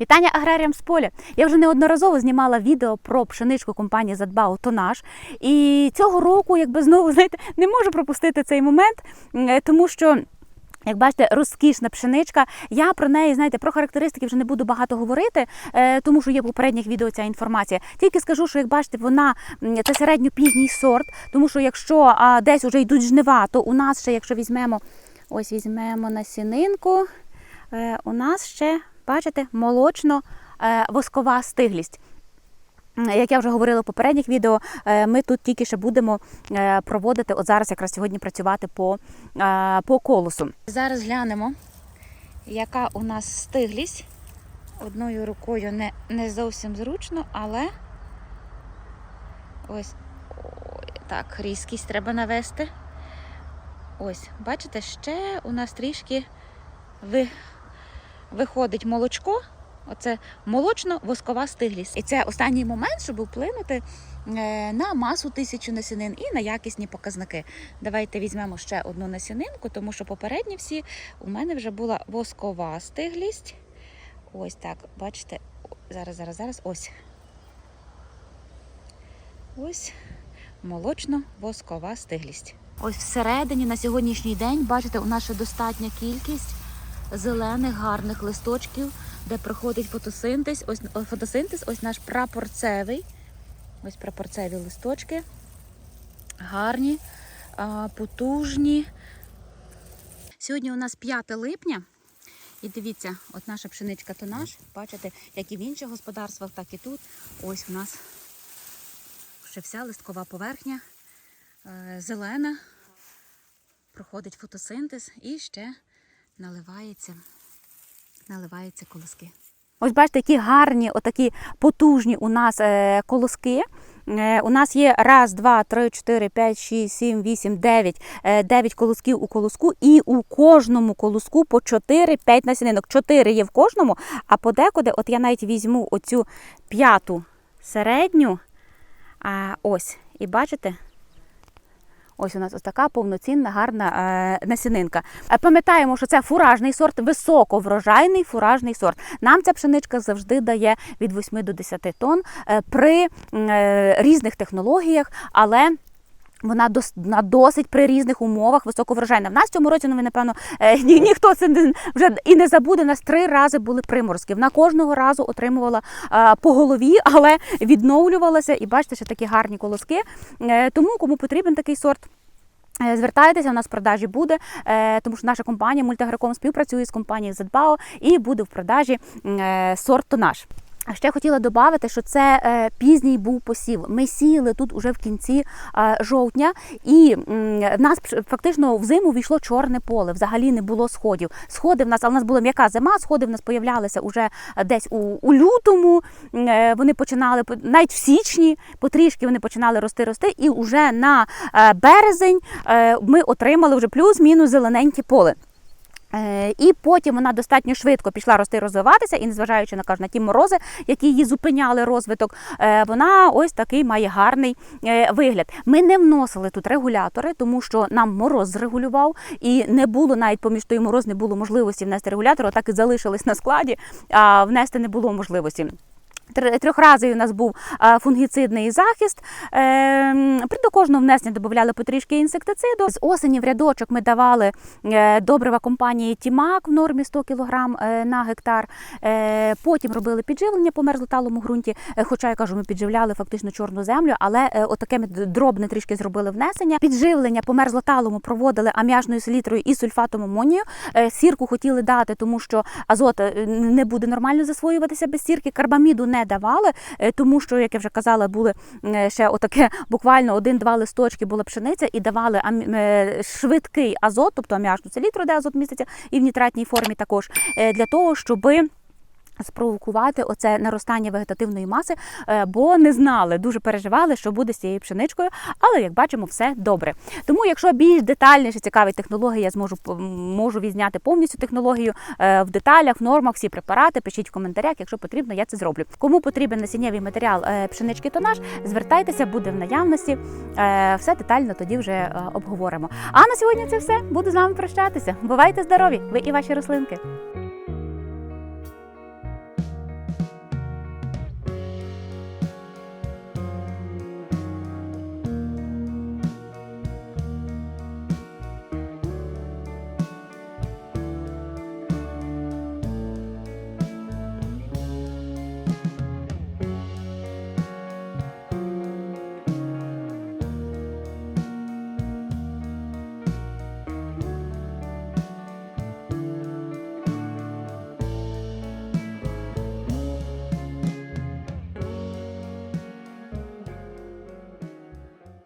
Вітання аграріям з поля. Я вже неодноразово знімала відео про пшеничку компанії Задбау Тонаж. І цього року, якби знову знаєте, не можу пропустити цей момент, е, тому що. Як бачите, розкішна пшеничка. Я про неї, знаєте, про характеристики вже не буду багато говорити, е, тому що є в попередніх відео ця інформація. Тільки скажу, що як бачите, вона це середньопізній сорт, тому що якщо десь вже йдуть жнива, то у нас ще, якщо візьмемо, ось візьмемо насінинку, е, у нас ще, бачите, молочно-воскова стиглість. Як я вже говорила в попередніх відео, е, ми тут тільки ще будемо е, проводити, от зараз якраз сьогодні працювати по, е, по колосу. Зараз глянемо, яка у нас стиглість. Одною рукою не, не зовсім зручно, але ось ой, так, різкість треба навести. Ось, бачите, ще у нас трішки ви, виходить молочко. Оце молочно-воскова стиглість. І це останній момент, щоб вплинути е, на масу тисячу насінин і на якісні показники. Давайте візьмемо ще одну насінинку, тому що попередні всі у мене вже була воскова стиглість. Ось так, бачите, зараз, зараз, зараз, ось. Ось молочно-воскова стиглість. Ось всередині на сьогоднішній день, бачите, у нас ще достатня кількість зелених гарних листочків, де проходить фотосинтез. Ось фотосинтез, ось наш прапорцевий. Ось прапорцеві листочки. Гарні, потужні. Сьогодні у нас 5 липня. І дивіться, от наша пшеничка тонаж, бачите, як і в інших господарствах, так і тут. Ось в нас ще вся листкова поверхня е, зелена, проходить фотосинтез і ще наливається, наливаються колоски. Ось бачите, які гарні, отакі потужні у нас е, колоски. Е, у нас є раз, два, три, чотири, п'ять, шість, сім, вісім, дев'ять. Е, дев'ять колосків у колоску, і у кожному колоску по 4-5 насінинок. Чотири є в кожному, а подекуди, от я навіть візьму оцю п'яту середню. А, ось, і бачите, Ось у нас ось така повноцінна гарна е, насінинка. Е, Пам'ятаємо, що це фуражний сорт, високоврожайний фуражний сорт. Нам ця пшеничка завжди дає від 8 до 10 тонн е, при різних технологіях, але вона дос, вона досить при різних умовах високоврожайна. В нас цьому році, ну ви напевно, е, ні, ніхто це не, вже і не забуде. У нас три рази були приморозки. Вона кожного разу отримувала е, по голові, але відновлювалася. І бачите, що такі гарні колоски. Е, тому кому потрібен такий сорт. е, Звертайтеся, у нас в продажі буде, тому що наша компанія Мультиграком співпрацює з компанією Задбао і буде в продажі сорт тонаж. А ще хотіла додати, що це е, пізній був посів. Ми сіяли тут уже в кінці е, жовтня, і в нас фактично в зиму війшло чорне поле. Взагалі не було сходів. Сходи в нас, але в нас була м'яка зима. Сходи в нас появлялися уже десь у, у лютому. Е, Вони починали по- навіть в січні, потрішки вони починали рости, рости. І вже на е, березень е, ми отримали вже плюс-мінус зелененьке поле. Е, І потім вона достатньо швидко пішла рости, розвиватися, і незважаючи на кажу, на ті морози, які її зупиняли розвиток, е, вона ось такий має гарний е, вигляд. Ми не вносили тут регулятори, тому що нам мороз зрегулював, і не було навіть поміж той мороз не було можливості внести регулятор, так і залишились на складі, а внести не було можливості. Тр- Трьохразовий у нас був фунгіцидний захист. Ем, При до кожного внесення додавали потрішки інсектициду. З осені в рядочок ми давали е, добрива компанії Тімак в нормі 100 кг на гектар. Е, Потім робили підживлення по мерзлоталому ґрунті. Е, Хоча я кажу, ми підживляли фактично чорну землю, але е, отаке ми дробне трішки зробили внесення. Підживлення по мерзлоталому проводили аміачною селітрою і сульфатом амонію. Е, Сірку хотіли дати, тому що азот е, не буде нормально засвоюватися без сірки. Карбаміду не давали, е, тому що, як я вже казала, були е, ще отаке буквально один-два листочки була пшениця і давали е, швидкий азот, тобто аміачну селітру, де азот міститься, і в нітратній формі також, для того, щоби спровокувати оце наростання вегетативної маси, е, бо не знали, дуже переживали, що буде з цією пшеничкою. Але як бачимо, все добре. Тому, якщо більш детальніше цікаві технології, я зможу можу відзняти повністю технологію е, в деталях, в нормах, всі препарати. Пишіть в коментарях, якщо потрібно, я це зроблю. Кому потрібен насіннєвий матеріал е, пшенички тонаж, звертайтеся, буде в наявності. Все детально тоді вже обговоримо. А на сьогодні це все. Буду з вами прощатися. Бувайте здорові! Ви і ваші рослинки.